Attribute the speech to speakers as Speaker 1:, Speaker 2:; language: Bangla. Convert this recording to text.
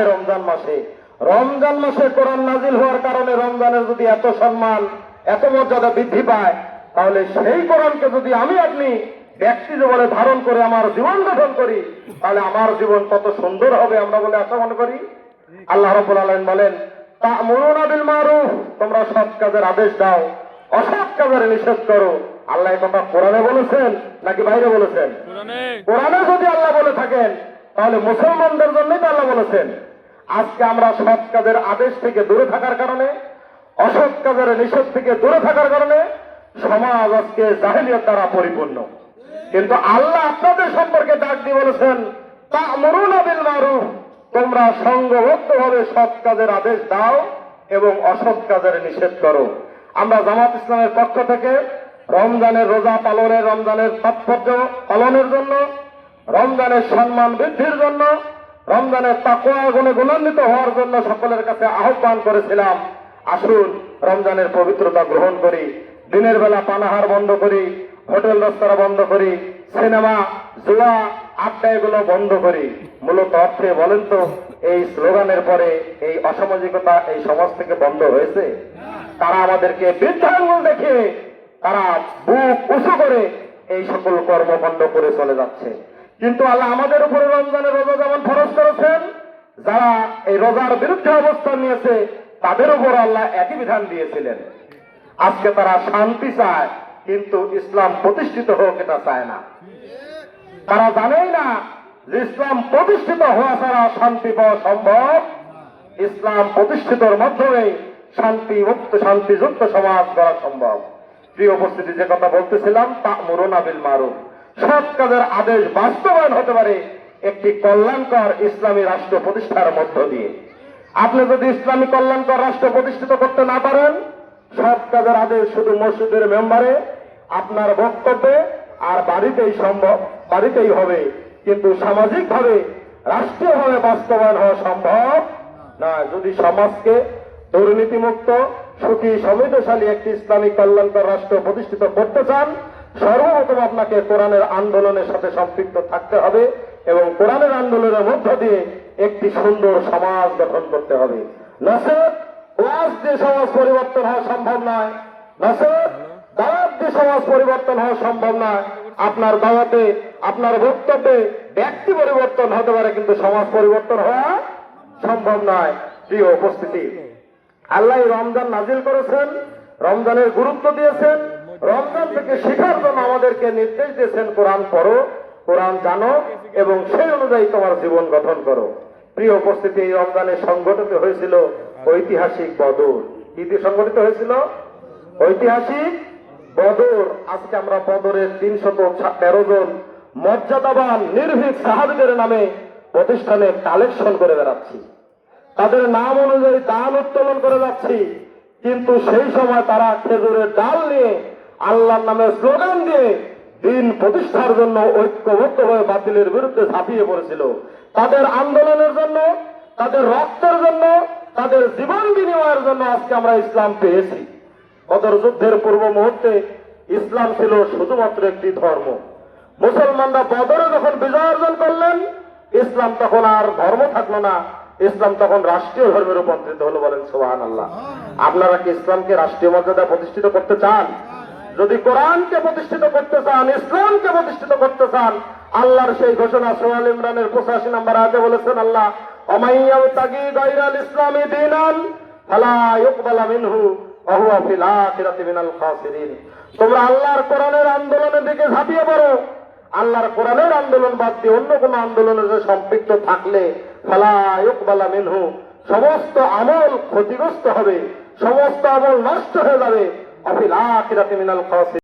Speaker 1: মাহে রমজান মাসে। রমজান মাসে কোরআন নাজিল হওয়ার কারণে রমজানের যদি এত সম্মান এত মর্যাদা বৃদ্ধি পায় তাহলে সেই কোরআনকে যদি আমি আপনি ব্যক্তি জীবনে ধারণ করে আমার জীবন গঠন করি তাহলে আমার জীবন কত সুন্দর হবে আমরা বলে আশা মনে করি। আল্লাহ রব্বুল আলামিন বলেন তা মরুনা বিল মারুফ তোমরা সৎ কাজের আদেশ দাও অসৎ কাজের নিষেধ করো। আল্লাহ কথা কোরআনে বলেছেন নাকি বাইরে বলেছেন? কোরআনে যদি আল্লাহ বলে থাকেন তাহলে মুসলমানদের জন্যই তো আল্লাহ বলেছেন। আজকে আমরা সৎ কাজের আদেশ থেকে দূরে থাকার কারণে, অসৎ কাজের নিষেধ থেকে দূরে থাকার কারণে সমাজ আজকে জাহেলিয়ত দ্বারা পরিপূর্ণ। কিন্তু আল্লাহ আপনাদের সম্পর্কে ডাক দিয়ে বলেছেন তা মরুন বিল মারুফ। তোমরা সঙ্গবদ্ধভাবে সৎ কাজের আদেশ দাও এবং অসৎ কাজের নিষেধ করো। আমরা জামাত ইসলামের পক্ষ থেকে রমজানের রোজা পালনের, রমজানের তাৎপর্য পালনের জন্য, রমজানের সম্মান বৃদ্ধির জন্য রমজানের তাকোয়া গুণে গুণান্বিত হওয়ার জন্য সকলের কাছে আহ্বান করেছিলাম, আসুন রমজানের পবিত্রতা গ্রহণ করি, দিনের বেলা পানাহার বন্ধ করি, হোটেল রেস্তোরাঁ বন্ধ করি, সিনেমা, জুয়া আড্ডা এগুলো বন্ধ করি। মূলত অর্থে বলেন তো, এই স্লোগানের পরে এই অসামাজিকতা এই সমাজ থেকে বন্ধ হয়েছে? তারা আমাদেরকে বৃদ্ধাঙ্গুল দেখে তারা বুক উঁচু করে এই সকল কর্মকাণ্ড করে চলে যাচ্ছে। কিন্তু আল্লাহ আমাদের উপরে রমজানের রোজা যেমন ফরজ করেছেন, যারা এই রোজার বিরুদ্ধে অবস্থান নিয়েছে, তাদের উপর আল্লাহ একই বিধান দিয়েছিলেন। আজকে তারা শান্তি চায়, কিন্তু ইসলাম প্রতিষ্ঠিত হোক এটা চায় না। তারা জানেই না যে ইসলাম প্রতিষ্ঠিত হওয়া ছাড়া শান্তি পাওয়া সম্ভব। ইসলাম প্রতিষ্ঠিতর মাধ্যমে শান্তি মুক্ত, শান্তিযুক্ত সমাজ করা সম্ভব। প্রিয় উপস্থিতি, যে কথা বলতেছিলাম তা মরুনা বিল মারুফ। সৎ কাজের আদেশ বাস্তবায়ন হতে পারে একটি কল্যাণকর ইসলামী রাষ্ট্র প্রতিষ্ঠার মধ্য দিয়ে। আপনি যদি ইসলামী কল্যাণকর রাষ্ট্র প্রতিষ্ঠিত করতে না পারেন সৎ কাজের আদেশ শুধু মসজিদের মেম্বারে, আপনার বক্তব্যে আর বাড়িতেই সম্ভব, বাড়িতেই হবে। কিন্তু সামাজিকভাবে, রাষ্ট্রীয়ভাবে বাস্তবায়ন হওয়া সম্ভব না। যদি সমাজকে দুর্নীতিমুক্ত, সুখী, সমৃদ্ধশালী একটি ইসলামিক কল্যাণকর রাষ্ট্র প্রতিষ্ঠিত করতে চান সর্বপ্রথম আপনাকে কোরআনের আন্দোলনের সাথে সম্পৃক্ত থাকতে হবে এবং কোরআনের আন্দোলনের মধ্য দিয়ে একটি সুন্দর সমাজ গঠন করতে হবে। সমাজ পরিবর্তন হওয়া সম্ভব নয়। সমাজ পরিবর্তন হওয়া সম্ভব নয়। আপনার দাওয়াতে, আপনার বক্তব্যে ব্যক্তি পরিবর্তন হতে পারে, কিন্তু সমাজ পরিবর্তন হওয়া সম্ভব নয়। প্রিয় উপস্থিতি, আল্লাহ রমজান নাজিল করেছেন, রমজানের গুরুত্ব দিয়েছেন। রমজান থেকে শেখার জন্য আমাদেরকে নির্দেশ দিয়েছেন, কোরআন পড়ো, কোরআন জানো এবং সেই অনুযায়ী তোমার জীবন গঠন করো। প্রিয় উপস্থিতি, এই রমজানে সংগঠিত হয়েছিল ঐতিহাসিক বদর। দিয়ে সংগঠিত হয়েছিল? ঐতিহাসিক বদর। আজকে আমরা বদরের তিনশত তেরো জন মর্যাদাবান, নির্ভীক সাহাবিদের নামে প্রতিষ্ঠানে কালেকশন করে বেড়াচ্ছি। তাদের নাম অনুযায়ী দান উত্তোলন করে যাচ্ছি। কিন্তু সেই সময় তারা খেজুরের ডাল নিয়ে আল্লাহর নামে স্লোগান দিয়ে দিন প্রতিষ্ঠার জন্য ঐক্যবদ্ধ হয়ে বাতিলের বিরুদ্ধে ঝাঁপিয়ে পড়েছিল। তাদের আন্দোলনের জন্য, তাদের রক্তের জন্য, তাদের জীবন বিনিময়ের জন্য আজকে আমরা ইসলাম পেয়েছি। বদর যুদ্ধের পূর্ব মুহূর্তে ইসলাম ছিল শুধুমাত্র একটি ধর্ম। মুসলমানরা বদরে যখন বিজয় অর্জন করলেন, ইসলাম তখন আর ধর্ম থাকল না। ইসলাম তখন রাষ্ট্রীয় ধর্মে রূপান্তরিত হলো বলেন সোহান আল্লাহ আপনারা কি ইসলামকে রাষ্ট্রীয় মর্যাদা প্রতিষ্ঠিত করতে চান? যদি কোরআনকে প্রতিষ্ঠিত করতে চান, ইসলামকে প্রতিষ্ঠিত করতে চান, আল্লাহর সেই ঘোষণা সোহাল ইমরানের পঁচাশি নাম্বার আগে বলেছেন আল্লাহ ইসলামী তোমরা আল্লাহর কোরআনের আন্দোলনের দিকে ঝাঁপিয়ে পড়ো। আল্লাহর আন্দোলন বাদ দিয়ে অন্য কোন আন্দোলনের সম্পৃক্ত থাকলে মিনহু, সমস্ত আমল ক্ষতিগ্রস্ত হবে, সমস্ত আমল নষ্ট হয়ে যাবে। অফিল আখিরাতে মিনাল খাসিরিন।